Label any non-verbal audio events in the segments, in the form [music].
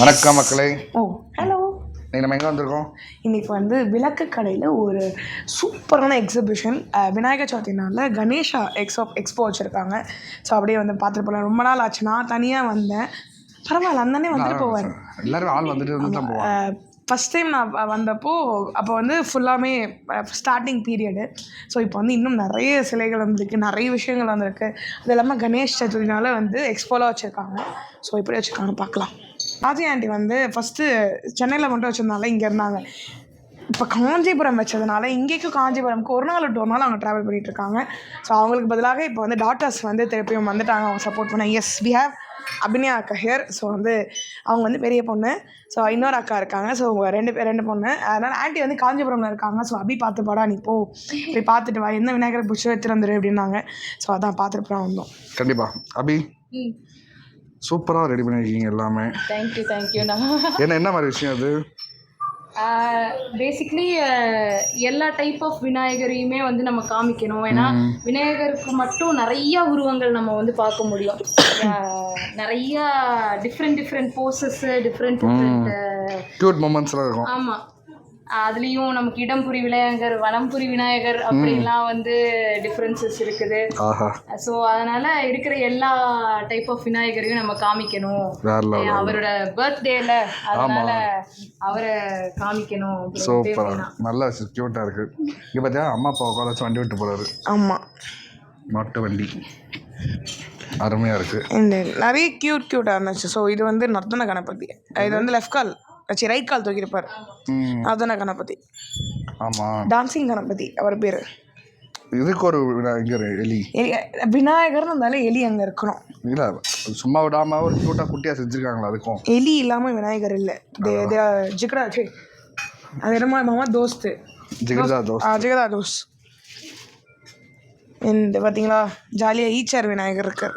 வணக்கம் மக்களே. ஓ ஹலோ இன்னைக்கு நம்ம எங்கே வந்திருக்கோம்? இன்னைக்கு வந்து விளக்கு கடையில் ஒரு சூப்பரான எக்ஸிபிஷன் விநாயகர் சதுர்த்தி நாளில் கணேஷா எக்ஸோ எக்ஸ்போ வச்சுருக்காங்க. ஸோ அப்படியே வந்து பார்த்துட்டு போகலாம் ரொம்ப நாள் ஆச்சு. நான் தனியாக வந்தேன். பரவாயில்ல அந்தனே வந்துட்டு போவார். எல்லாரும் ஆள் வந்துட்டு தான் போவாங்க. ஃபஸ்ட் டைம் நான் வந்தப்போ அப்போ வந்து ஃபுல்லாமே ஸ்டார்டிங் பீரியடு ஸோ இப்போ வந்து இன்னும் நிறைய சிலைகள் வந்திருக்கு. நிறைய விஷயங்கள் வந்திருக்கு. அது இல்லாமல் கணேஷ் சதுர்த்தினால வந்து எக்ஸ்போலாம் வச்சுருக்காங்க. ஸோ எப்படி வச்சுருக்காங்க பார்க்கலாம். ராஜி ஆண்டி வந்து ஃபஸ்ட்டு சென்னையில் மட்டும் வச்சுருந்தால இங்கே இருந்தாங்க. இப்போ காஞ்சிபுரம் வச்சதுனால இங்கேக்கும் காஞ்சிபுரம்க்கு ஒரு நாள் விட்டு ஒரு நாள் அவங்க ட்ராவல் பண்ணிட்டு இருக்காங்க ஸோ அவங்களுக்கு பதிலாக இப்போ வந்து டாக்டர்ஸ் வந்து திருப்பியும் வந்துட்டாங்க. அவங்க சப்போர்ட் பண்ண எஸ் வி ஹேவ் அபிநயா அக்கா ஹியர் ஸோ வந்து அவங்க வந்து பெரிய பொண்ணு. ஸோ இன்னொரு அக்கா இருக்காங்க. ஸோ அவங்க ரெண்டு பேர் ரெண்டு பொண்ணு. அதனால் ஆண்டி வந்து காஞ்சிபுரம்ல இருக்காங்க. ஸோ அபி பார்த்து போடா நீ போ. போய் பார்த்துட்டு வா. எந்த விநாயகரை பிடிச்சி எடுத்துட்டு வந்துரு அப்படின்னாங்க. ஸோ அதான் பார்த்துட்டு போகிறோம் வந்தோம். கண்டிப்பா. அபி? சூப்பராக ரெடி பண்ணியிருக்கீங்க எல்லாமே. தேங்க்யூ தேங்க்யூண்ணா என்ன என்ன மாதிரி விஷயம் அது? பேசிக்லி எல்லா டைப் ஆஃப் விநாயகரையுமே வந்து நம்ம காமிக்கணும். ஏன்னா விநாயகருக்கு மட்டும் நிறைய உருவங்கள் நம்ம வந்து பார்க்க முடியும். நிறைய different different poses different different cute மூமெண்ட்ஸ்லாம் இருக்கும். ஆமாம் அதுலேயும் நமக்கு இடம்புரி விநாயகர் வனம்புரி விநாயகர் அப்படின்லாம் வந்து டிஃப்ரென்சஸ் இருக்குது. ஆஹா. ஸோ அதனால இருக்கிற எல்லா டைப் ஆஃப் விநாயகரையும் நம்ம காமிக்கணும். அவரோட பர்த்டேல அதனால அவரை காமிக்கணும். சூப்பராக நல்லா க்யூட்டாக இருக்கு. இங்கே பார்த்தியா அம்மா அப்பா உட்கார வண்டி விட்டு போகிறாரு ஆமாம் மாட்டு வண்டி. அருமையாக இருக்குது நிறைய க்யூட் க்யூட்டாக இருந்துச்சு. ஸோ இது வந்து நர்த்தன கணபதி. இது வந்து லெஃப்ட் கால். சரி ரைட் கால் தூக்கியிருப்பார். ம். நர்த்தன கணபதி. ஆமாம் டான்சிங் கணபதி அவர் பேர். இதுக்கு ஒரு விநாயகர் எலி. விநாயகர்னு இருந்தாலும் எலி அங்கே இருக்கணும். இல்லை சும்மா விடாமல் ஒரு க்யூட்டாக குட்டியாக செஞ்சுருக்காங்களா அதுக்கும்? எலி இல்லாமல் விநாயகர் இல்லை. ஜிகடா சே அது என்னமோ மாமா தோஸ்து. ஜிகிர்தா தோஸ் ஆ ஜிகதா தோஸ் இந்த பார்த்தீங்களா ஜாலியாக ஈச்சர் விநாயகர் இருக்கார்.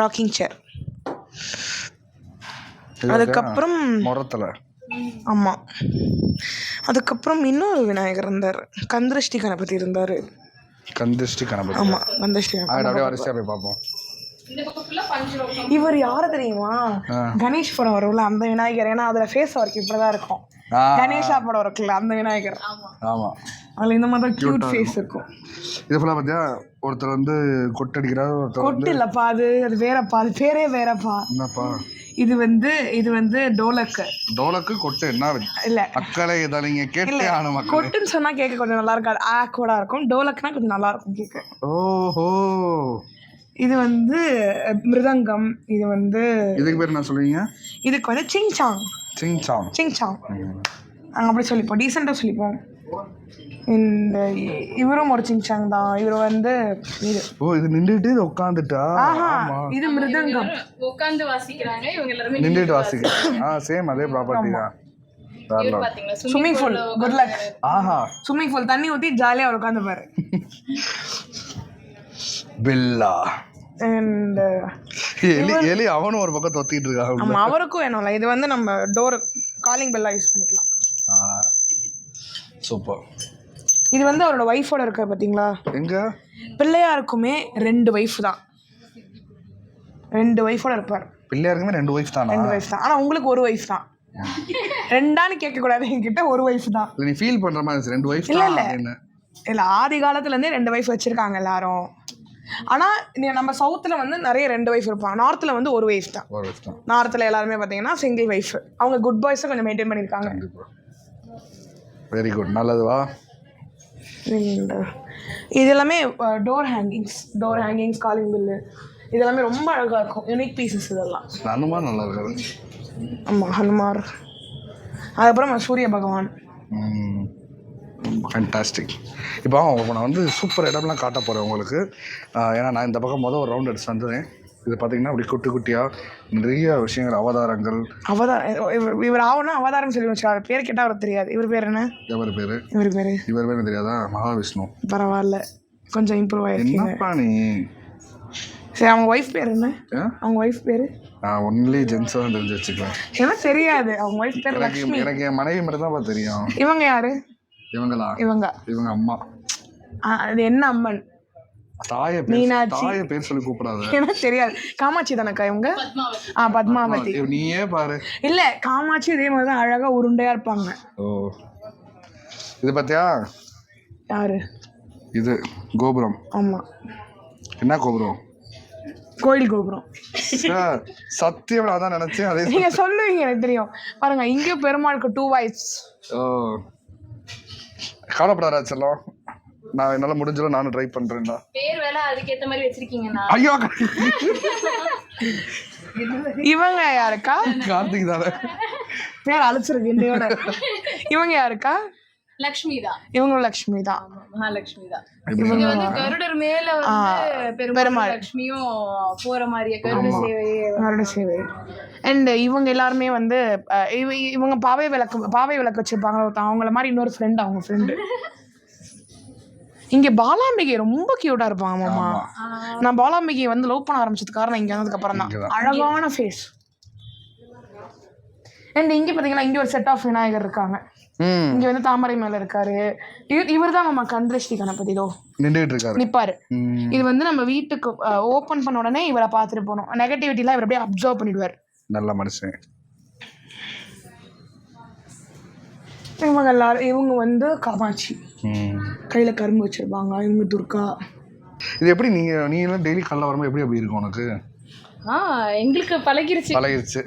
ராக்கிங் சேர் அதுக்கப்புறம் முரத்தில். ஆமாம் அதுக்கப்புறம் இன்னொரு விநாயகர் இருந்தார். கந்திருஷ்டி கணபதி இருந்தார். கந்திஷ்டி கணபதி. ஆமாம் கந்திருஷ்டி அப்படியே வரிசையாக போய் பார்ப்போம். இவர் யாரை தெரியுமா. கணேஷ் படம் வரும்ல அந்த விநாயகர். ஏன்னா அதில் ஃபேஸ் அவருக்கு இப்படி தான் இருக்கும். கணேஷா படம் இருக்குல்ல அந்த விநாயகர். ஆமாம் அதில் இந்த மாதிரி க்யூட் ஃபேஸ் இருக்கும். இது ஃபுல்லாக பார்த்தியா ஒருத்தர் வந்து கொட்டடிக்கிறார் ஒருத்தர் வந்து கொட்டு இல்லைப்பா அது அது வேறப்பா அது பேரே வேறப்பா. என்னப்பா? இது வந்து இது வந்து டோலக்கு. டோலக்கு கொட்டு என்ன இல்லை. அக்களை இதை நீங்கள் கேட்டே ஆன மக்கள். கொட்டுன்னு சொன்னா கேட்க கொஞ்சம் நல்லா இருக்காது. ஆக்கோடா இருக்கும். டோலக்னா கொஞ்சம் நல்லா இருக்கும் கேட்க. ஓஹோ. இது வந்து மிருதங்கம். இது வந்து இதுக்கு பேர் என்ன சொல்லுவீங்க? இதுக்கு வந்து sing. Song sing song sing song நாங்கள் அப்படி சொல்லிப்போம் டீசெண்டாக சொல்லிப்போம். இந்த இவரும் ஒரு சிங் சாங் தான். இவர் வந்து இது. ஓ இது நின்றுட்டு இது உட்காந்துட்டா ஆஹா ஆமா. இது மிருதங்கம். உட்காந்து வாசிக்கிறாங்க. இவங்க எல்லாருமே நின்றுட்டு வாசிக்க ஆ சேம் அதே ப்ராப்பர்ட்டி தான். ஸ்விம்மிங் பூல் குட் லக் ஆஹா. ஸ்விம்மிங் பூல் தண்ணி ஊற்றி ஜாலியாக அவர் உட்காந்துப்பாரு [laughs] பில்லா. அண்ட் எலி எலி அவனும் ஒரு பக்கம் தொத்திட்டு இருக்கான் ஆமாம் அவருக்கும் வேணும்ல இது வந்து நம்ம டோர் காலிங் பெல்லாக யூஸ் பண்ணிக்கலாம். சூப்பர் இது வந்து அவரோட ஒய்ஃபோட இருக்க பார்த்தீங்களா எங்க? பிள்ளையாருக்குமே ரெண்டு ஒய்ஃப் தான். ரெண்டு ஒய்ஃபோட இருப்பார். பிள்ளையாருக்குமே ரெண்டு ஒய்ஃப் தானா? ரெண்டு ஒய்ஃப் தான். ஆனால் உங்களுக்கு ஒரு ஒய்ஃப் தான். ரெண்டான்னு கேட்கக்கூடாது என்கிட்ட ஒரு ஒய்ஃப் தான். நீ ஃபீல் பண்ற மாதிரி ரெண்டு ஒய்ஃப் இல்ல, இல்ல. இல்லை ஆதி காலத்துலேருந்தே ரெண்டு ஒய்ஃப் வச்சுருக்காங்க எல்லாரும். ஆனால் நம்ம சவுத்தில் வந்து நிறைய ரெண்டு ஒய்ஃப் இருப்பாங்க. நார்த்தில் வந்து ஒரு ஒய்ஃப் தான். நார்த்தில் எல்லாருமே பார்த்தீங்கன்னா சிங்கிள் ஒய்ஃப் அவங்க குட் பாய்ஸை கொஞ்சம் மெயின்டைன் பண்ணியிருக்காங்க. வெரி குட் நல்லதுவா? இது எல்லாமே door hangings door hangings calling bill இது எல்லாமே ரொம்ப அழகாக இருக்கும். யூனிக் பீசஸ் இதெல்லாம். நானுமா நல்லா இருக்காது. ஆமாம் ஹனுமார். அதுக்கப்புறம் சூரிய பகவான். ஃபேண்டாஸ்டிக் இப்போ நான் வந்து சூப்பர் இடம்லாம் காட்ட போகிறேன் உங்களுக்கு. ஏன்னா நான் இந்த பக்கம் மொதல் ஒரு ரவுண்ட் அடிச்சு வந்தேன் இது பார்த்தீங்கன்னா அப்படி குட்டி குட்டியாக நிறைய விஷயங்கள் அவதாரங்கள். அவதாரம் இவர் இவர் ஆகணும் அவதாரம் சொல்லி வச்சுருக்காரு பேர் கேட்டால் அவருக்கு தெரியாது. இவர் பேர் என்ன? எவர் பேர்? இவர் பேர். இவர் பேர் தெரியாதா? மகாவிஷ்ணு. பரவாயில்ல. கொஞ்சம் இம்ப்ரூவ் ஆயிருக்கீங்க நீ? சரி அவங்க ஒய்ஃப் பேர் என்ன? அவங்க ஒய்ஃப் பேர்? நான் ஒன்லி ஜென்ஸாக தான் தெரிஞ்சு வச்சுக்குவேன். ஏன்னா தெரியாது. அவங்க ஒய்ஃப் பேர் எனக்கு எனக்கு என் மனைவி மட்டும் தான் தெரியும். இவங்க யாரு? இவங்களா? இவங்க. இவங்க அம்மா. ஆ, அது என்ன அம்மன்? தாய பேர் மீனாட்சி. தாய பேர் சொல்லி கூப்பிடாத. [laughs] எனக்கு தெரியாது. காமாட்சி தானக்கா இவங்க? ஆ பத்மாவதி. நீயே பாரு. இல்ல காமாட்சி இதே மாதிரி தான் அழகா உருண்டையா இருப்பாங்க. ஓ. இது பார்த்தியா யாரு? இது கோபுரம். ஆமா. என்ன கோபுரம்? கோயில் கோபுரம். சத்தியம் நான் தான் நினைச்சேன் அதே நீங்க சொல்லுவீங்க எனக்கு தெரியும். பாருங்க இங்க பெருமாளுக்கு டூ வைஃப்ஸ் ஓ. கவலைப்படாத செல்லம். நான் என்னால் முடிஞ்சளவு நானும் ட்ரை பண்ணுறேன்டா பேர் வேலை அதுக்கேத்த மாதிரி வச்சிருக்கீங்கண்ணா. ஐயோ! இவங்க யாருக்கா? கார்த்திக் தானே. பேர் அழைச்சிருக்கு இந்தியோட இவங்க யாருக்கா? லக்ஷ்மி தான் இவங்களும் லக்ஷ்மி தான் மகாலட்சுமி தான் வந்து கருடர் மேல வந்து பெருமாள். லட்சுமியும் போற மாதிரியே கருட சேவையே. கருட சேவை. அண்ட் இவங்க எல்லாருமே வந்து இவங்க பாவை விளக்கு பாவை விளக்கு வச்சிருப்பாங்க ஒருத்தன். அவங்கள மாதிரி இன்னொரு ஃப்ரெண்ட் அவங்க ஃப்ரெண்டு இங்க பாலாம்பிகை ரொம்ப கியூட்டா இருப்பாங்க மாமா. நான் பாலாம்பிகையை வந்து லவ் பண்ண ஆரம்பிச்சது காரணம் இங்க வந்ததுக்கு அப்புறம் தான். அழகான ஃபேஸ் அண்ட் இங்க பாத்தீங்கன்னா இங்க ஒரு செட் ஆஃப் விநாயகர் இருக்காங்க. இங்க வந்து தாமரை மேல இருக்காரு. இவர் தான் நம்ம கந்திருஷ்டி கணபதிதோ நின்றுட்டு இருக்காரு. நிப்பாரு. இது வந்து நம்ம வீட்டுக்கு ஓப்பன் பண்ண உடனே இவரை பார்த்துட்டு போகணும். நெகட்டிவிட்டிலாம் இவர் அப்படியே அப்சர்வ் பண்ணிடுவார். நல்ல மனுஷன். இவங்க எல்லாரும் இவங்க வந்து காமாட்சி. ம். கையில கரும்பு வச்சிருப்பாங்க இவங்க துர்கா. இது எப்படி நீங்கள் நீ எல்லாம் டெய்லி காலைல வரும்போது எப்படி அப்படி இருக்கும் உனக்கு? ஆ எங்களுக்கு பழகிருச்சு. பழகிருச்சு.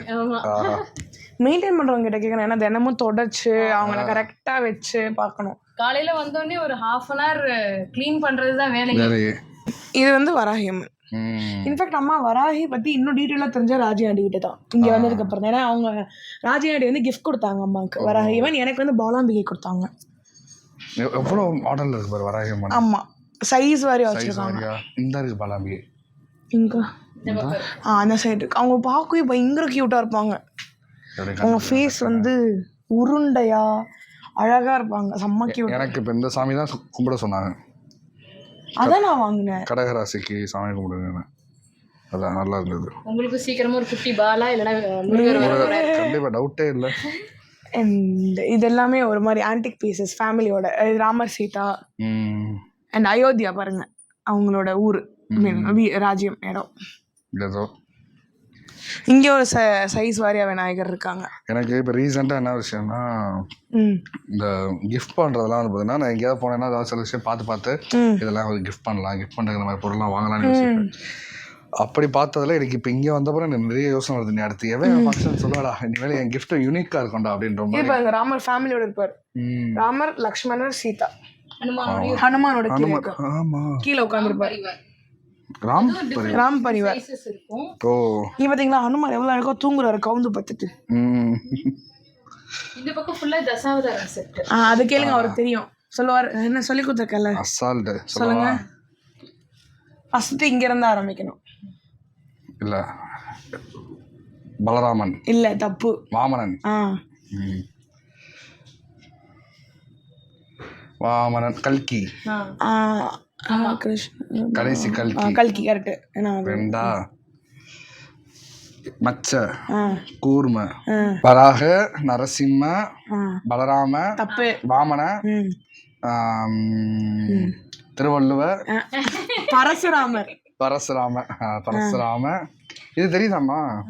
மெயின்டைன் பண்றவங்க கிட்ட கேட்கணும் ஏன்னா தினமும் தொடச்சு அவங்கள கரெக்டா வச்சு பார்க்கணும். காலையில வந்தோடனே ஒரு ஹாஃப் அன் ஹவர் க்ளீன் பண்றது தான் வேலை வேலையே. இது வந்து வராகி அம்மன் ம் இன்ஃபேக்ட் அம்மா வராகி பத்தி இன்னும் டீட்டெயிலாக தெரிஞ்ச ராஜி ஆண்டி கிட்ட தான். இங்க வந்ததுக்கு அப்புறம். ஏன்னா அவங்க ராஜி ஆண்டி வந்து கிஃப்ட் கொடுத்தாங்க அம்மாவுக்கு. வராகி ஈவன் எனக்கு வந்து பாலாம்பிகை கொடுத்தாங்க. எவ்- எவ்வளோ மாடல் இருக்கு பாரு வராகி அம்மன் ஆமா. சைஸ் வாரி சைஸ் வச்சிருக்காங்க. இந்த இருக்கு பாலாம்பிகை. இங்க. ஆ அந்த சைடு இருக்கு. அவங்க பார்க்கவே பயங்கர கியூட்டா இருப்பாங்க. அவங்க ஃபேஸ் வந்து உருண்டையா அழகா இருப்பாங்க. செம்ம கியூட் எனக்கு இப்போ இந்த சாமி தான் கும்பிட சொன்னாங்க. அதான் நான் வாங்கினேன். கடகராசிக்கு சாமி கும்பிடுங்கன்னு அதான் நல்லா இருந்தது. உங்களுக்கு சீக்கிரமா ஒரு குட்டி பாலா இல்லைன்னா. கண்டிப்பாக டவுட்டே இல்லை. அண்ட் இது எல்லாமே ஒரு மாதிரி ஆன்டிக் பீசஸ் ஃபேமிலியோட ராமர் சீதா ம். அண்ட் அயோத்தியா பாருங்க அவங்களோட ஊர். மீன் ராஜ்யம் இடம். ஏதோ இங்கே ஒரு ச சைஸ் வாரியா விநாயகர் இருக்காங்க. எனக்கு இப்போ ரீசெண்டாக என்ன விஷயம்னா இந்த கிஃப்ட் பண்ணுறதெல்லாம் வந்து பார்த்தீங்கன்னா நான் எங்கேயாவது போனேன்னா ஏதாவது சில விஷயம் பார்த்து பார்த்து. இதெல்லாம் ஒரு கிஃப்ட் பண்ணலாம் கிஃப்ட் பண்ணுற மாதிரி பொருள்லாம் வாங்கலாம்னு அப்படி பார்த்ததுல எனக்கு இப்போ இங்கே வந்தப்பறம் எனக்கு நிறைய யோசனை வருது. நீ அடுத்து எவன் ஃபங்க்ஷன் சொல்லுவாடா இனிமேல் என் கிஃப்ட் யூனிக்காக இருக்கும்டா அப்படின்ற மாதிரி. பாருங்க ராமர் ஃபேமிலியோட இருப்பார். ராமர் லக்ஷ்மணர் சீதா. ஹனுமானோட கீழே உட்காந்துருப்பாரு ராம் ராம் பரிவார் ஓ. நீ பார்த்தீங்களா ஹனுமார் எவ்வளோ அழகா தூங்குறாரு கவுந்து பார்த்துட்டு. ம். இந்த பக்கம் ஃபுல்லா தசாவதாரம் செட் ஆ அது கேளுங்க அவருக்கு தெரியும். சொல்லுவார் என்ன சொல்லி கொடுத்துருக்கல? அசால்ட்டு சொல்லுங்க. சொல்லுவா. ஃபஸ்ட்டு இங்கேருந்து ஆரம்பிக்கணும். இல்லை. பலராமன். இல்லை தப்பு. வாமனன். ஆ. ம். வாமனன் கல்கி. ஆ. ஆ ஆ, கிருஷ்ண கடைசி கல்கி. கல்கி கரெக்டு ரெண்டா மச்ச கூர்ம வராக நரசிம்ம பலராம தப்பு. வாமன ஆ. பரசுராமர். பரசுராம பரசுராம. இது தெரியுதாம்மா?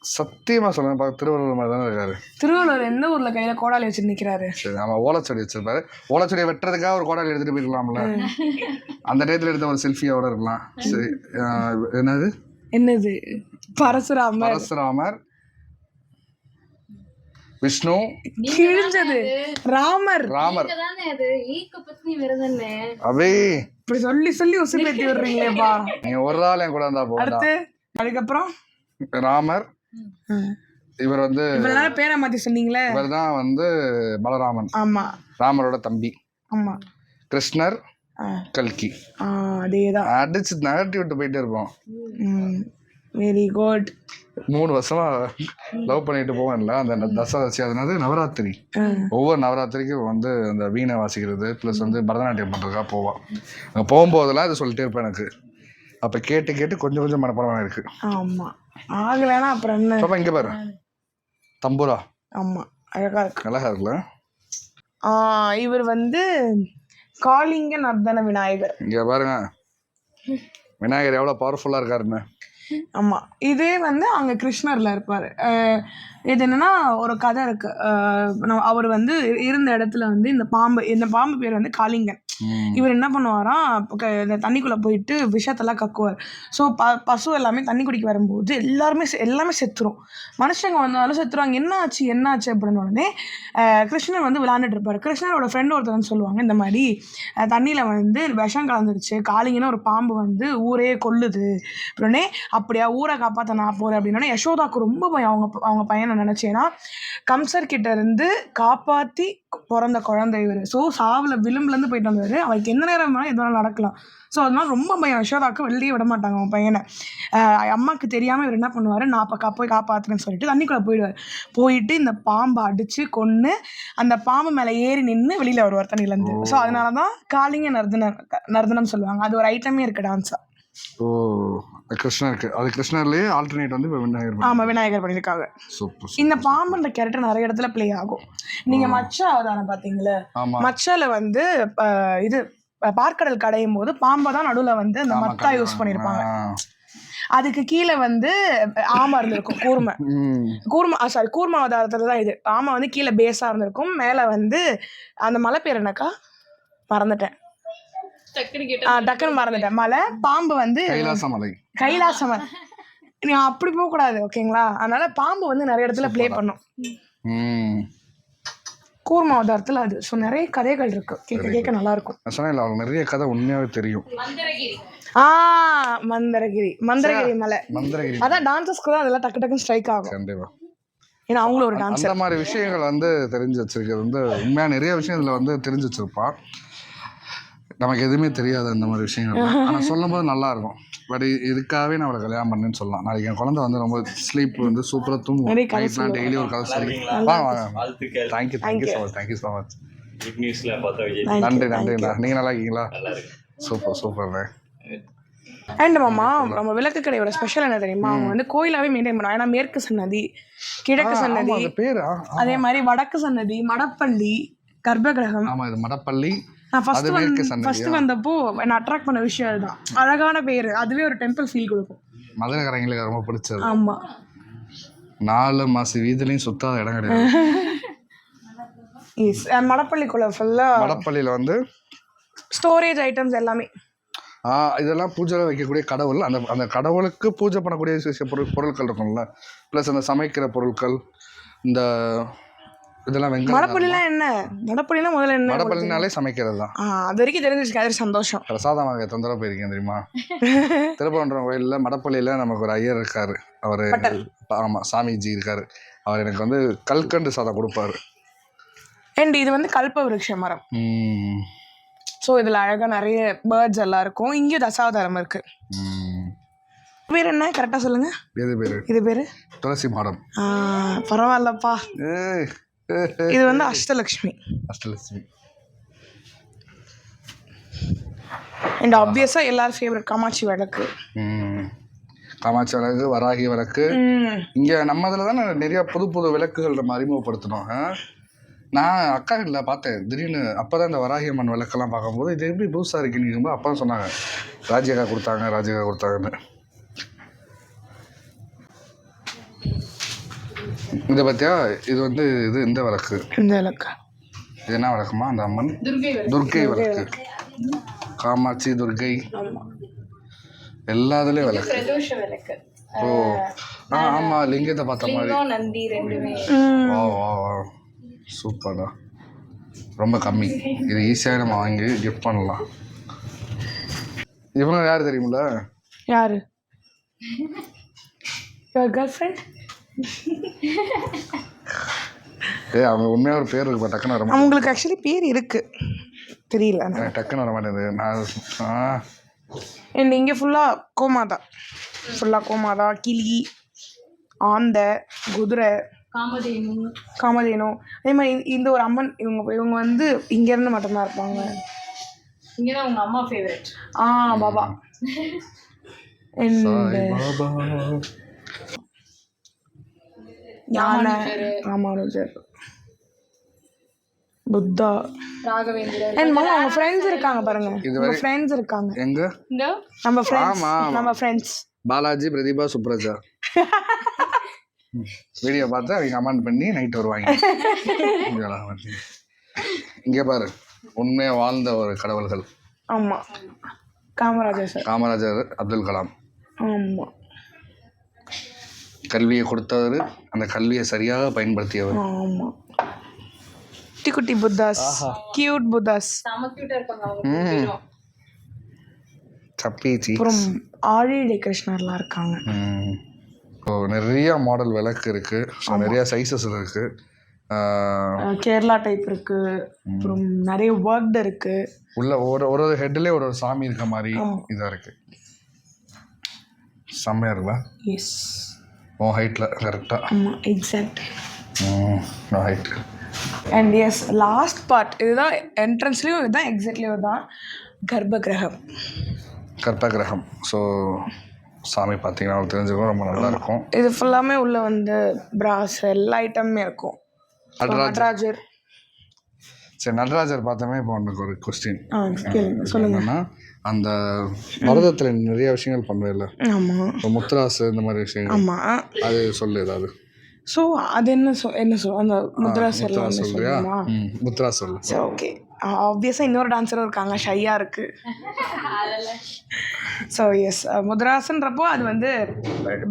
சத்தியமா சொல்லுங்க பா- திருவள்ளுவர் மாதிரி தானே இருக்காரு. திருவள்ளுவர் எந்த ஊர்ல கையில கோடாலி வச்சு நிக்கிறாரு? சரி ஆமா ஓலைச்செடி வச்சிருப்பாரு. ஓலைச்செடியை வெட்டுறதுக்காக ஒரு கோடாலி எடுத்துட்டு போயிருக்கலாம்ல. அந்த டயத்துல எடுத்த ஒரு செல்ஃபியோட இருக்கலாம். சரி என்னது? என்னது? பரசுராமர். பரசுராமர். விஷ்ணு. கிழிஞ்சது. ராமர். ராமர். அவே இப்படி சொல்லி சொல்லி உசுப்பேத்தி விடுறீங்களேப்பா. நீங்க ஒரு நாள் என் கூட இருந்தா போதும் அடுத்து அதுக்கப்புறம்? ராமர். இவர் வந்து பேரை மாத்தி சொன்னீங்களே. இவர் தான் வந்து பலராமன். ஆமா. ராமரோட தம்பி. ஆமா. கிருஷ்ணர் கல்கி. ஆ, அதேதான். அடிச்சு நகர்த்தி விட்டு போயிட்டே இருப்போம். வெரி குட் மூணு வருஷமா லவ் பண்ணிட்டு போவேன்ல அந்த தசராசி அதனால நவராத்திரி. ஒவ்வொரு நவராத்திரிக்கும் வந்து அந்த வீணை வாசிக்கிறது ப்ளஸ் வந்து பரதநாட்டியம் பண்ணுறதுக்காக போவான் அங்கே போகும்போதெல்லாம் இது சொல்லிட்டே இருப்பேன் எனக்கு. அப்போ கேட்டு கேட்டு கொஞ்சம் கொஞ்சம் மனப்படமாக இருக்கு ஆமா. ஆகலைன்னா அப்புறம் என்ன? பாப்பா இங்கே பாரு. தம்புரா. ஆமா அழகா இருக்கு. அழகா இருக்குல்ல? இவர் வந்து காளிங்க நர்தன விநாயகர். இங்கே பாருங்க. விநாயகர் எவ்வளோ பவர்ஃபுல்லாக இருக்காருன்னு. ஆமாம் இதே வந்து அங்கே கிருஷ்ணரில் இருப்பார். இது என்னன்னா ஒரு கதை இருக்கு. அஹ் நம்ம- அவர் வந்து இருந்த இடத்துல வந்து இந்த பாம்பு இந்த பாம்பு பேர் வந்து காளிங்கன். இவர் என்ன பண்ணுவாராம் க- இந்த தண்ணிக்குள்ளே போயிட்டு விஷத்தெல்லாம் கக்குவார். ஸோ ப பசு எல்லாமே தண்ணி குடிக்க வரும்போது எல்லாருமே செ- எல்லாமே செத்துரும். மனுஷங்க வந்தாலும் செத்துருவாங்க. என்ன ஆச்சு என்ன ஆச்சு அப்படின்னு உடனே கிருஷ்ணர் வந்து விளையாண்டுட்டு இருப்பார். கிருஷ்ணரோட ஃப்ரெண்ட் ஒருத்தர் சொல்லுவாங்க இந்த மாதிரி தண்ணியில் வந்து விஷம் கலந்துருச்சு. காலிங்கன்னு ஒரு பாம்பு வந்து ஊரே கொல்லுது. உடனே அப்படியா? ஊரை காப்பாற்ற நான் போகிறேன் அப்படின்னா யசோதாக்கு ரொம்ப பயம். அவங்க அவங்க பையனை நினச்சேன்னா கம்சர் கிட்ட இருந்து காப்பாற்றி பிறந்த குழந்தை இவர். ஸோ சாவில் விளிம்புலேருந்து போயிட்டு வந்தவர் அவருக்கு எந்த நேரம் வேணாலும் எது வேணாலும் நடக்கலாம். ஸோ அதனால ரொம்ப பயம். யசோதாக்கு வெளியே விட மாட்டாங்க அவன் பையனை. அம்மாவுக்கு தெரியாமல் இவர் என்ன பண்ணுவார்? நான் இப்போ கா போய் காப்பாற்றுறேன்னு சொல்லிட்டு தண்ணிக்குள்ளே போயிடுவார். போயிட்டு இந்த பாம்பை அடித்து கொன்று அந்த பாம்பு மேலே ஏறி நின்று வெளியில் வருவார் தண்ணியிலேருந்து. ஸோ அதனால தான் காளிங்க நர்தனம் நர்தனம் சொல்லுவாங்க. அது ஒரு ஐட்டமே இருக்குது டான்ஸாக ஓ. கிருஷ்ணருக்கு அது கிருஷ்ணர்லேயே ஆல்டர்னேட் வந்து விநாயகர் ஆமாம் விநாயகர் பண்ணியிருக்காங்க சூப்பர் இந்த பாம்புன்ற கேரக்டர் நிறைய இடத்துல ப்ளே ஆகும். நீங்க மச்ச அவதாரம் பாத்தீங்களா? மச்சால வந்து இது பார்க்கடல் கடையும் போது பாம்பை தான் நடுவுல வந்து அந்த மத்தா யூஸ் பண்ணியிருப்பாங்க அதுக்கு கீழே வந்து ஆமை இருந்திருக்கும் கூர்மை. கூர்மா சாரி கூர்ம அவதாரத்துல தான் இது. ஆமை வந்து கீழே பேஸா இருந்திருக்கும். மேல வந்து அந்த மலை பேர் என்னக்கா? மறந்துட்டேன். டக்குன்னு மறந்துட்டேன். மலை பாம்பு வந்து கைலாசமலை கைலாசம் [laughs] நீ அப்படி போக கூடாது ஓகேங்களா? அதனால பாம்பு வந்து நிறைய இடத்துல ப்ளே பண்ணும். ம். கூர்ம அவதாரத்துல அது. ஸோ நிறைய கதைகள் இருக்கு. கேட்க கேட்க நல்லா இருக்கும் நான் சொன்னேன் அவளுக்கு நிறைய கதை உண்மையாகவே தெரியும். ஆ மந்திரகிரி. மந்திரகிரி மலை. மந்திரகிரி அதான் டான்சஸ்க்கு தான் அதெல்லாம் டக்கு டக்குன்னு ஸ்ட்ரைக் ஆகும். கண்டிப்பா. ஏன்னா அவங்களும் ஒரு டான்ஸ் அந்த மாதிரி விஷயங்கள் வந்து தெரிஞ்சு வச்சிருக்கிறது வந்து உண்மையாக நிறைய விஷயம் இதில் வந்து தெரிஞ்சு வச்சிருப்பான். நமக்கு எதுவுமே தெரியாது அந்த மாதிரி விஷயங்கள் ஆனால் சொல்லும்போது நல்லா இருக்கும் பட் இதுக்காகவே நான் அவளை கல்யாணம் பண்ணேன்னு சொல்லலாம். நாளைக்கு என் குழந்தை வந்து ரொம்ப ஸ்லீப் வந்து சூப்பராக தூங்கும். நைட்லாம் டெய்லி ஒரு கதை சொல்லி? வாங்க thank you thank you so much thank you so much நன்றி நன்றிண்ணா நீங்கள் நல்லா இருக்கீங்களா? நல்லா இருக்கு சூப்பர் சூப்பர்ண்ணே அண்ட் மாமா நம்ம விளக்கு கடையோட ஸ்பெஷல் என்ன தெரியுமா? அவங்க வந்து கோயிலாவே மெயின்டைன் பண்ணுவாங்க. ஏன்னா மேற்கு சன்னதி கிழக்கு சன்னதி அந்த பேர் அதே மாதிரி வடக்கு சன்னதி மடப்பள்ளி கர்ப்பகிரகம். ஆமாம் இது மடப்பள்ளி நான் ஃபர்ஸ்ட் மேற்கு வந்து? ஃபர்ஸ்ட் வந்தப்போ என்ன அட்ராக்ட் பண்ண விஷயம் அதுதான். அழகான பேர். அதுவே ஒரு டெம்பிள் ஃபீல் கொடுக்கும். மதுரைக்காரங்களுக்கு ரொம்ப பிடிச்சது. ஆமா. நாலு மாசு வீதிலையும் சுத்தாத இடம் கிடையாது. [laughs] எஸ் மடப்பள்ளிக்குள்ள ஃபுல்லா மடப்பள்ளியில் வந்து ஸ்டோரேஜ் ஐட்டம்ஸ் எல்லாமே. இதெல்லாம் பூஜையில் வைக்கக்கூடிய கடவுள். அந்த அந்த கடவுளுக்கு பூஜை பண்ணக்கூடிய பொருள் பொருட்கள் இருக்கும்ல. ப்ளஸ் அந்த சமைக்கிற பொருட்கள் இந்த இதெல்லாம் வெங்காயம் மடப்பள்ளிலாம் என்ன? மடப்பள்ளிலாம் முதல்ல என்ன மடப்பள்ளினாலே சமைக்கிறது தான் அது வரைக்கும் தெரிஞ்சிருச்சு அது சந்தோஷம். பிரசாதமாக தொந்தரவு போயிருக்கேன் தெரியுமா? [laughs] திருப்பரங்குன்றம் கோயிலில் மடப்பள்ளியில் நமக்கு ஒரு ஐயர் இருக்காரு. அவர் ஆமாம் சாமிஜி இருக்காரு. அவர் எனக்கு வந்து கல்கண்டு சாதம் கொடுப்பாரு. அண்ட் இது வந்து கல்ப விருட்ச மரம். ம், ஸோ இதில் அழகாக நிறைய பேர்ட்ஸ் எல்லாம் இருக்கும். இங்கேயும் தசாவதாரம் இருக்கு. ம். பேர் என்ன? கரெக்டாக சொல்லுங்க. எது பேர்? இது பேர்? துளசி மாடம். பரவாயில்லப்பா. ஏய். இது வந்து அஷ்டலக்ஷ்மி. அஷ்டலட்சுமி அண்ட் ஆப்வியஸாக எல்லாரும் ஃபேவரட் காமாட்சி விளக்கு. காமாட்சி விளக்கு வராகி விளக்கு இங்கே நம்ம இதில் தானே நிறைய புது புது விளக்குகள் நம்ம அறிமுகப்படுத்தணும் ஆ? நான் அக்கா இல்லை பார்த்தேன். திடீர்னு அப்போ தான் இந்த வராகி அம்மன் விளக்கெல்லாம் பார்க்கும்போது இது எப்படி புதுசாக இருக்குன்னு அப்போ சொன்னாங்க ராஜிகா கொடுத்தாங்க ராஜிகா கொடுத்தாங்கன்னு. இதை பார்த்தியா இது வந்து இது இந்த விளக்கு இந்த விளக்கு இது என்ன விளக்குமா அந்த அம்மன்? துர்கை விளக்கு. காமாட்சி துர்க்கை. எல்லா இதுலேயும் விளக்கு ஓ. ஆ ஆமாம் லிங்கத்தை பார்த்த மாதிரி. லிங்கம் நந்தி ரெண்டுமே. வா வா வா. சூப்பர்டா. ரொம்ப கம்மி. இது ஈஸியாக நம்ம வாங்கி கிஃப்ட் பண்ணலாம். இவங்க யார் தெரியுமில்ல? யாரு? யுவர் கேர்ள் ஃப்ரெண்ட் [laughs] ஏய் அவங்க உண்மையாக ஒரு பேர் இருக்கு டக்குன்னு வர மாட்டேங்குது. அவங்களுக்கு ஆக்சுவலி பேர் இருக்கு. தெரியல. எனக்கு டக்குன்னு வர மாட்டேங்குது. நான் ஆ. அண்ட் இங்கே ஃபுல்லாக கோமாதா. ஃபுல்லாக கோமாதா கிளி ஆந்தை குதிரை காமதேனு. காமதேனு அதே மாதிரி இந்த- இந்த ஒரு அம்மன் இவங்க இவங்க வந்து இங்கேருந்து மட்டும்தான் இருப்பாங்க. இங்கதான் உங்க அம்மா ஃபேவரட் ஆ பாபா. சாய் பாபா. யானை ராமானுஜர். புத்தா. ராகவேந்திரர். அண்ட் மாமா உங்க ஃப்ரெண்ட்ஸ் இருக்காங்க பாருங்க. உங்க ஃப்ரெண்ட்ஸ் இருக்காங்க. எங்க? நம்ம ஃப்ரெண்ட்ஸ். நம்ம ஃப்ரெண்ட்ஸ் பாலாஜி பிரதீபா சுப்ரஜா. [laughs] வீடியோ பார்த்து அவங்க கமெண்ட் பண்ணி நைட் வருவாங்க. இங்கே பாரு உண்மையாக வாழ்ந்த ஒரு கடவுள்கள். ஆமா. காமராஜர் சார். காமராஜர் அப்துல் கலாம். ஆமா. கல்வியை கொடுத்தவர் அந்த கல்வியை சரியாக பயன்படுத்தியவர். ஆமா. குட்டி குட்டி புத்தாஸ். Cute Buddha's. செம கியூட்டா இருப்பாங்க அவங்க மூணு பேரும். சப்பீச்சி அப்புறம் ஆழிலை கிருஷ்ணர்லாம் இருக்காங்க. ஸோ நிறைய மாடல் விளக்கு இருக்குது ஸோ நிறைய சைஸஸ் இருக்குது கேரளா டைப் இருக்கு. அப்புறம் நிறைய ஒர்க்டு இருக்கு. உள்ள ஒரு ஒரு ஒரு ஹெட்லேயே ஒரு ஒரு சாமி இருக்க மாதிரி இதாக இருக்குது செம்மையாக இருக்குல்ல எஸ் உன் ஹைட்டில் கரெக்டாக ஆமா எக்ஸாக்ட் நான் height and yes last part இதுதான் என்ட்ரன்ஸ்லேயும் இதுதான் எக்ஸாக்ட்லியும் தான் கர்ப்ப கிரகம் ஸோ சாமி பார்த்தீங்கன்னா உங்களுக்கு தெரிஞ்சுக்கும் ரொம்ப நல்லா இருக்கும். இது ஃபுல்லாமே உள்ள வந்து பிராஸ் எல்லா ஐட்டமுமே இருக்கும். நடராஜர். சரி நடராஜர் பார்த்தோமே இப்போ உனக்கு ஒரு கொஸ்டின் ஆ கேளுங்க சொல்லுங்க. என்னன்னா அந்த பரதத்தில் நிறைய விஷயங்கள் பண்ணுவேல ஆமா. இப்போ முத்ராசு இந்த மாதிரி விஷயங்கள். ஆமா. அது சொல்லு ஏதாவது. ஸோ அது என்ன சொல் என்ன சொல் அந்த முத்ரா செல்லாம் முத்ரா வந்து சொல்றியா? முத்ரா சொல்லு. சரி ஓகே ஆப்வியஸாக இன்னொரு டான்ஸரும் இருக்காங்க ஷையாக இருக்கு. ஸோ எஸ் முத்ராசன்றப்போ அது வந்து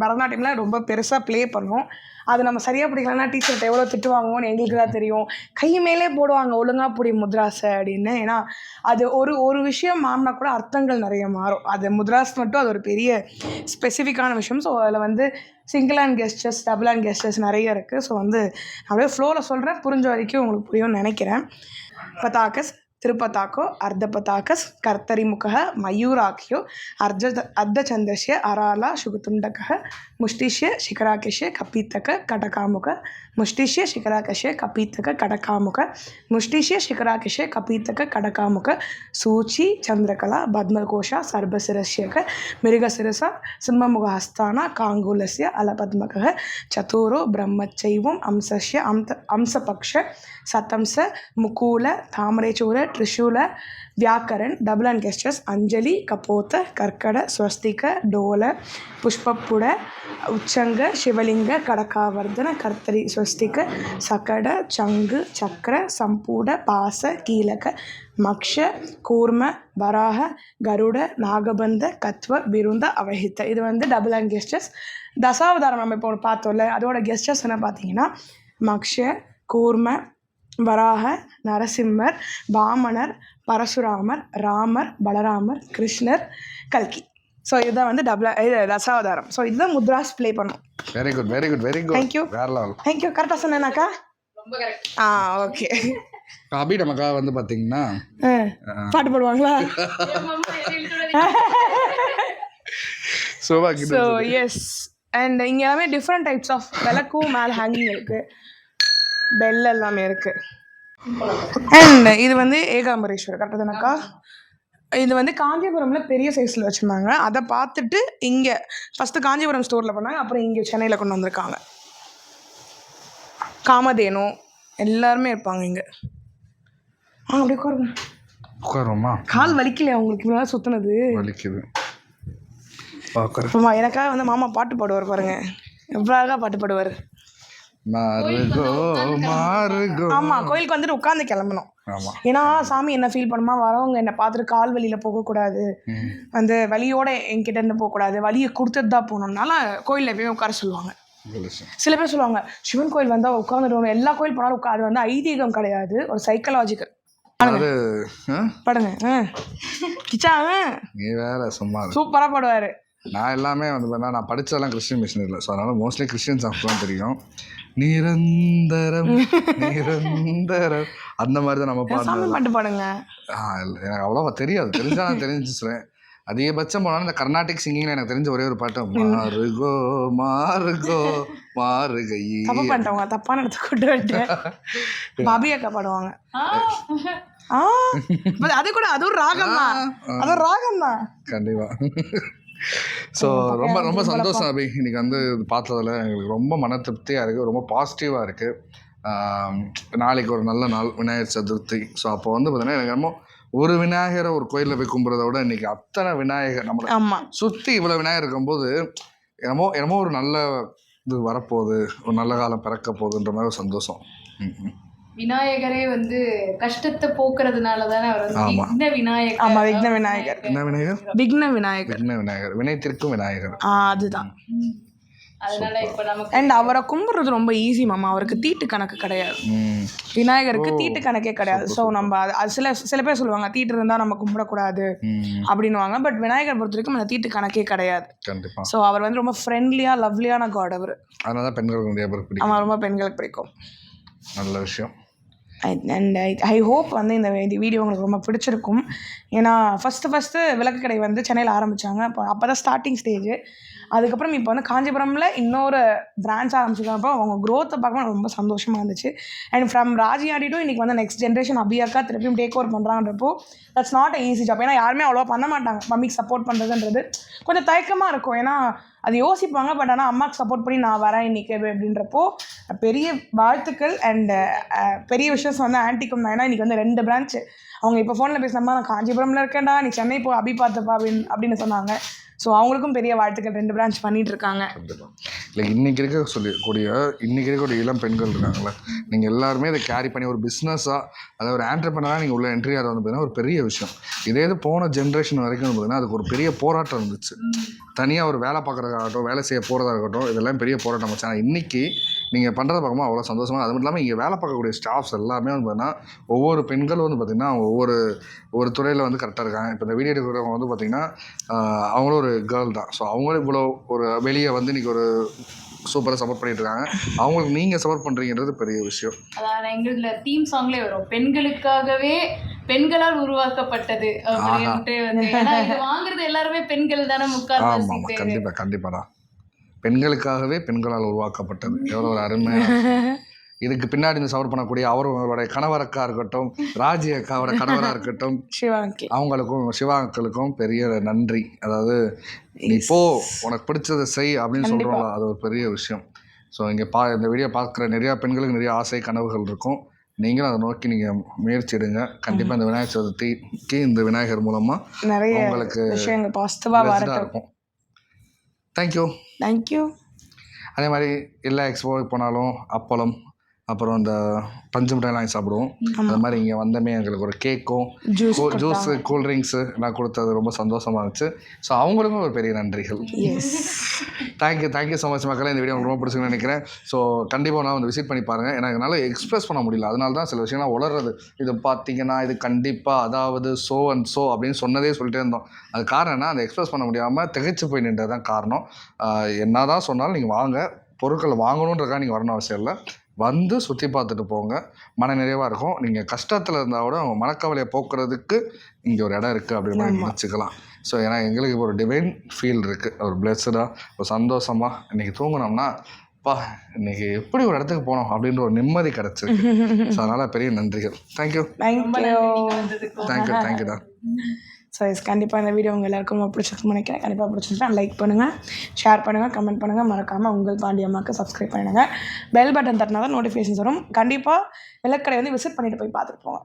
பரதநாட்டியம்ல ரொம்ப பெருசாக ப்ளே பண்ணும் அது நம்ம சரியாக பிடிக்கலன்னா டீச்சர்கிட்ட எவ்வளோ திட்டு வாங்குவோம்னு எங்களுக்கு தான் தெரியும். கை மேலே போடுவாங்க ஒழுங்காக பிடி முத்ராஸை அப்படின்னு. ஏன்னா அது ஒரு ஒரு விஷயம் மாறினா கூட அர்த்தங்கள் நிறைய மாறும். அது முத்ராஸ் மட்டும் அது ஒரு பெரிய ஸ்பெசிஃபிக்கான விஷயம். ஸோ அதில் வந்து single hand gestures double hand gestures நிறைய இருக்குது ஸோ வந்து அப்படியே ஃப்ளோவில் சொல்கிறேன் புரிஞ்ச வரைக்கும் உங்களுக்கு புரியும்னு நினைக்கிறேன். பத்தாக்கஸ் திருப்பதாக்கோ அர்த்தபதாக்கஸ் கர்த்தரிமுக மயூராக்கியோ அர்ஜ அர்த்தச்சந்திரஸ்ய அராலா சுகுதுண்டக मुष्टिष्य शिखराकश्य कपीतक कटकामुक मुष्टिष्य शिखराकश्य कपीतक कटकामुक मुष्टिष्य शिखराकश्य कपीतक कटकामुक सूचि, चंद्रकला, पद्मकोश सर्वशिश्यक मृगशिस सिंह मुखहस्ता कांगुल से अलपद्मक। चतुर, ब्रह्मचैव अंश्य अंत अंशपक्ष। सतंस मुकूल, ताम्रेचूर, त्रिशूल, व्याकरण डबल एंड गेस्टस् अंजलि, कपोत कर्कड स्वस्तिक, डोल पुष्पुड़ உச்சங்க சிவலிங்க கடகாவர்தன கர்த்தரி ஸ்வஸ்திக சகட சங்கு சக்கர சம்பூட பாச கீழக மக்ஷ கூர்ம வராக கருட நாகபந்த கத்வ விருந்த அவஹித்த. இது வந்து டபுள் அண்ட் கெஸ்டஸ் தசாவதாரம் நம்ம இப்போ பார்த்தோம்ல அதோட கெஸ்டஸ் என்ன பார்த்தீங்கன்னா மக்ஷ கூர்ம வராக நரசிம்மர் பாமணர் பரசுராமர் ராமர் பலராமர் கிருஷ்ணர் கல்கி. ஸோ இதுதான் வந்து டபுள் இது தசாவதாரம். ஸோ இதுதான் முத்ராஸ் ப்ளே பண்ணும். Very good very good very good you. வேற லெவல் தேங்க்யூ கரெக்டாக சொன்னேனாக்கா? ரொம்ப கரெக்ட் ஆ ஓகே [laughs] அபி நமக்காக வந்து பார்த்தீங்கன்னா பாட்டு பாடுவாங்களா? [laughs] சோபா ஸோ எஸ் அண்ட் இங்கே எல்லாமே டிஃப்ரெண்ட் டைப்ஸ் ஆஃப் விளக்கும் மேலே ஹேங்கிங் இருக்குது பெல் எல்லாமே இருக்குது அண்ட் இது வந்து ஏகாம்பரேஸ்வரர் கரெக்டாக தானக்கா? இது வந்து காஞ்சிபுரமில் பெரிய சைஸில் வச்சுருந்தாங்க. அதை பார்த்துட்டு இங்கே ஃபஸ்ட்டு காஞ்சிபுரம் ஸ்டோரில் பண்ணாங்க அப்புறம் இங்கே சென்னையில் கொண்டு வந்திருக்காங்க. காமதேனு எல்லாருமே இருப்பாங்க இங்கே. ஆ அப்படியே உட்காருங்க. உட்காருமா கால் வலிக்கலையா உங்களுக்கு? இவ்வளோ சுற்றுனது வலிக்குது. எனக்காக வந்து மாமா பாட்டு பாடுவார் பாருங்க. எவ்வளோ அழகாக பாட்டு பாடுவார். ஆமா கோயிலுக்கு வந்துட்டு உட்காந்து கிளம்பணும். ஆமா. ஏன்னா சாமி என்ன ஃபீல் பண்ணுமா? வரவங்க என்னை பார்த்துட்டு கால் வலியில போகக்கூடாது. ம். வந்து வலியோட என்கிட்ட இருந்து போகக்கூடாது. வலியை கொடுத்துட்டு தான் போகணும்னால கோயிலில் எப்பயுமே உட்கார சொல்லுவாங்க. சில பேர் சொல்லுவாங்க சிவன் கோயில் வந்தால் உட்காந்துடுவோம் எல்லா கோயில் போனாலும் உட்கா அது வந்து ஐதீகம் கிடையாது. ஒரு சைக்கலாஜிக்கல்? பாடுங்க. கிச்சா நீ வேற சும்மா. சூப்பராக பாடுவார். நான் எல்லாமே வந்து நான் படிச்சதெல்லாம் கிறிஸ்டின் மிஷன் இல்லை. ஸோ அதனால மோஸ்ட்லி கிறிஸ்டின் சாங்ஸ் தான் தெரியும். நிரந்தரம் [laughs] நிரந்தரம். அந்த மாதிரி தான் நம்ம சாமி பாடுறது. பாட்டு பாடுங்க. ஆ இல்லை எனக்கு அவ்வளோவா தெரியாது. தெரிஞ்சா நான் தெரிஞ்சு சொல்லுவேன் அதிகபட்சம் போனாலும் இந்த கர்நாடிக் சிங்கிங்கில் எனக்கு தெரிஞ்ச ஒரே ஒரு பாட்டு மாறுகோ மாறுகோ [laughs] மாறுகை தப்பு பண்ணிட்டவங்க தப்பான இடத்துக்கு கூட்டு வந்துட்டேன். [laughs] பாபி அக்கா பாடுவாங்க. அது கூட அது ஒரு ராகம் தான் அது ஒரு ராகம் தான் கண்டிப்பாக ஸோ ரொம்ப ரொம்ப சந்தோஷம் அபி. இன்னைக்கு வந்து பார்த்ததுல எங்களுக்கு ரொம்ப மன திருப்தியாக இருக்குது ரொம்ப பாசிட்டிவாக இருக்குது நாளைக்கு ஒரு நல்ல நாள். விநாயகர் சதுர்த்தி. ஸோ அப்போ வந்து பார்த்தீங்கன்னா எனக்கு என்னமோ ஒரு விநாயகரை ஒரு கோயிலில் போய் கும்பிட்றத விட இன்னைக்கு அத்தனை விநாயகர் நம்மளை சுற்றி இவ்வளோ விநாயகர் இருக்கும்போது என்னமோ என்னமோ ஒரு நல்ல இது வரப்போகுது. ஒரு நல்ல காலம் பிறக்க போகுதுன்ற மாதிரி ஒரு சந்தோஷம். ம், ம். விநாயகரே வந்து கஷ்டத்தை போக்குறதுனால தானே அவர் வந்து. விக்ன விநாயகர். ஆமா, விக்ன விநாயகர். என்ன விநாயகர்? விக்ன விநாயகர். விக்ன விநாயகர். வினைத்திற்கும் விநாயகர். ஆ அதுதான். அதனால இப்ப நமக்கு அண்ட் அவரை கும்பிட்றது ரொம்ப ஈஸி மாமா. அவருக்கு தீட்டு கணக்கு கிடையாது. விநாயகருக்கு தீட்டு கணக்கே கிடையாது. ஸோ நம்ம அது அது சில சில பேர் சொல்லுவாங்க தீட்டு இருந்தால் நம்ம கும்பிடக்கூடாது. அப்படின்னுவாங்க. பட் விநாயகர் பொறுத்த வரைக்கும் அந்த தீட்டு கணக்கே கிடையாது. கண்டிப்பாக ஸோ அவர் வந்து ரொம்ப ஃப்ரெண்ட்லியாக லவ்லியான காட் அவர். அதனால தான் பெண்களுக்கு நிறைய பேருக்கு பிடிக்கும். ரொம்ப பெண்களுக்கு பிடிக்கும். நல்ல விஷயம். அண்ட் ஐ ஐ ஹோப் வந்து இந்த வீடியோ உங்களுக்கு ரொம்ப பிடிச்சிருக்கும். ஏன்னா ஃபஸ்ட்டு ஃபஸ்ட்டு விளக்கு கடை வந்து சென்னையில் ஆரம்பித்தாங்க அப்போ அப்போ தான் ஸ்டார்டிங் ஸ்டேஜ் அதுக்கப்புறம் இப்போ வந்து காஞ்சிபுரமில் இன்னொரு பிரான்ச் ஆரம்பிச்சிருக்கப்போ அவங்க க்ரோத்தை பார்க்கும்போது ரொம்ப சந்தோஷமாக இருந்துச்சு. அண்ட் ஃப்ரம் ராஜி ஆடிட்டும் இன்றைக்கி வந்து நெக்ஸ்ட் ஜென்ரேஷன் அபியாக்கா திருப்பியும் take over பண்ணுறான்றப்போ that's not a easy job ஏன்னா யாருமே அவ்வளோவா பண்ண மாட்டாங்க. மம்மிக்கு சப்போர்ட் பண்ணுறதுன்றது கொஞ்சம் தயக்கமாக இருக்கும். ஏன்னா அது யோசிப்பாங்க. பட் ஆனால் அம்மாவுக்கு சப்போர்ட் பண்ணி நான் வரேன் இன்னைக்கு அப்படின்றப்போ பெரிய வாழ்த்துக்கள் அண்ட் பெரிய விஷயம் வந்து ஆன்டிக்கும் தான் ஏன்னா இன்னைக்கு வந்து ரெண்டு பிரான்ச் அவங்க இப்போ ஃபோனில் பேசினம்மா நான் காஞ்சிபுரமில் இருக்கேன்டா. நீ சென்னை போ அபி பார்த்துப்பா அப்படின்னு அப்படின்னு சொன்னாங்க. ஸோ அவங்களுக்கும் பெரிய வாழ்த்துக்கள். ரெண்டு பிரான்ச் பண்ணிட்டு இருக்காங்க இல்லை இன்றைக்கி இருக்க சொல்லக்கூடிய இன்றைக்கி இருக்கக்கூடிய இளம் பெண்கள் இருக்காங்கல்ல. நீங்கள் எல்லாருமே இதை கேரி பண்ணி ஒரு பிஸ்னஸாக அதாவது ஒரு ஆண்டர்பனராக நீங்கள் உள்ள என்ட்ரி ஆகிறது வந்து பார்த்தீங்கன்னா ஒரு பெரிய விஷயம். இதே இது போன ஜென்ரேஷன் வரைக்கும் பார்த்தீங்கன்னா அதுக்கு ஒரு பெரிய போராட்டம் இருந்துச்சு. தனியாக ஒரு வேலை பார்க்குறதாகட்டும் வேலை செய்ய போகிறதா இருக்கட்டும் இதெல்லாம் பெரிய போராட்டம் வச்சு ஆனால் இன்றைக்கி நீங்கள் பண்ணுறத பார்க்கும்போது அவ்வளோ சந்தோஷமாக அது மட்டும் இல்லாமல் இங்கே வேலை பார்க்கக்கூடிய ஸ்டாஃப்ஸ் எல்லாமே வந்து பார்த்தீங்கன்னா ஒவ்வொரு பெண்களும் வந்து பார்த்திங்கன்னா அவங்க ஒவ்வொரு ஒரு துறையில் வந்து கரெக்டாக இருக்காங்க. இப்போ இந்த வீடியோ எடுக்கிறவங்க வந்து பார்த்திங்கன்னா அவங்களும் ஒரு கேர்ள் தான். ஸோ அவங்களும் இவ்வளோ ஒரு வெளியே வந்து இன்றைக்கி ஒரு சூப்பராக சப்போர்ட் பண்ணிட்டு இருக்காங்க. அவங்களுக்கு நீங்கள் சப்போர்ட் பண்ணுறீங்கன்றது பெரிய விஷயம். அதான் எங்களுதுல தீம் சாங்லேயே வரும். பெண்களுக்காகவே பெண்களால் உருவாக்கப்பட்டது அப்படின்ட்டு வந்து வாங்குறது எல்லாருமே பெண்கள் தானே பேரு. கண்டிப்பாக கண்டிப்பாக பெண்களுக்காகவே பெண்களால் உருவாக்கப்பட்டது. எவ்வளோ ஒரு அருமை. [laughs] இதுக்கு பின்னாடி இந்த சப்போர்ட் பண்ணக்கூடிய அவர்களுடைய கணவரக்கா இருக்கட்டும் ராஜி அக்காவோட கணவராக இருக்கட்டும் அவங்களுக்கும் சிவா அங்கிளுக்கும் பெரிய நன்றி. அதாவது நீ போ உனக்கு பிடிச்சதை செய் அப்படின்னு சொல்கிறோம்ல அது ஒரு பெரிய விஷயம். ஸோ இங்கே பா இந்த வீடியோ பார்க்குற நிறையா பெண்களுக்கு நிறைய ஆசை கனவுகள் இருக்கும். நீங்களும் அதை நோக்கி நீங்கள் முயற்சி எடுங்க கண்டிப்பாக இந்த விநாயகர் சதுர்த்திக்கு இந்த விநாயகர் மூலமாக உங்களுக்கு இருக்கும். தேங்க்யூ தேங்க்யூ அதே மாதிரி எல்லா எக்ஸ்போவுக்கு போனாலும் அப்பளம் அப்புறம் இந்த பஞ்சு மிட்டாய் வாங்கி சாப்பிடுவோம். அது மாதிரி இங்கே வந்தமே எங்களுக்கு ஒரு கேக்கும் ஜூஸ் கூல்ட்ரிங்க்ஸு எல்லாம் கொடுத்தது ரொம்ப சந்தோஷமாக இருந்துச்சு. ஸோ அவங்களுக்கும் ஒரு பெரிய நன்றிகள். தேங்க்யூ தேங்க்யூ ஸோ மச் மக்களே. இந்த வீடியோ உங்களுக்கு ரொம்ப பிடிச்சிருக்குன்னு நினைக்கிறேன். ஸோ கண்டிப்பாக நான் வந்து விசிட் பண்ணி பாருங்கள் எனக்கு என்னால் எக்ஸ்பிரஸ் பண்ண முடியல. அதனால தான் சில விஷயம்லாம் உளறது. இது பார்த்தீங்கன்னா இது கண்டிப்பாக அதாவது ஸோ அண்ட் ஸோ அப்படின்னு சொன்னதே சொல்லிட்டே இருந்தோம். அது காரணம் என்ன? அந்த எக்ஸ்பிரஸ் பண்ண முடியாமல் திகைச்சு போய் நின்றது தான் காரணம். என்ன தான் சொன்னாலும் நீங்கள் வாங்க. பொருட்கள் வாங்கணுன்றக்காக நீங்கள் வரணும் அவசியம் இல்லை. வந்து சுற்றி பார்த்துட்டு போங்க. மன நிறைவாக இருக்கும். நீங்கள் கஷ்டத்தில் இருந்தால் கூட உங்கள் மனக்கவலையை போக்குறதுக்கு இங்கே ஒரு இடம் இருக்குது அப்படின்னு மாதிரி நினச்சிக்கலாம். ஸோ ஏன்னா எங்களுக்கு இப்போ ஒரு டிவைன் ஃபீல் இருக்குது ஒரு பிளெஸ்டாக ஒரு சந்தோஷமாக இன்றைக்கி தூங்கினோம்னா பா இன்னைக்கு எப்படி ஒரு இடத்துக்கு போனோம்? அப்படின்ற ஒரு நிம்மதி கிடச்சிருக்கு. ஸோ அதனால் பெரிய நன்றிகள். Thank you thank you thank you தேங்க்யூடா so yes கண்டிப்பாக இந்த வீடியோ உங்கள் எல்லாருக்கும் பிடிச்சிருக்கு பிடிச்சிருக்குன்னு நினைக்கிறேன். கண்டிப்பாக பிடிச்சிருந்தா லைக் பண்ணுங்கள் ஷேர் பண்ணுங்கள் கமெண்ட் பண்ணுங்கள் மறக்காமல் உங்கள் பாண்டியம்மாவுக்கு சப்ஸ்கிரைப் பண்ணுங்க. பெல் பட்டன் தட்டினா தான் நோட்டிஃபிகேஷன்ஸ் வரும். கண்டிப்பாக விளக்கடை வந்து விசிட் பண்ணிட்டு போய் பார்த்துட்டு போங்க.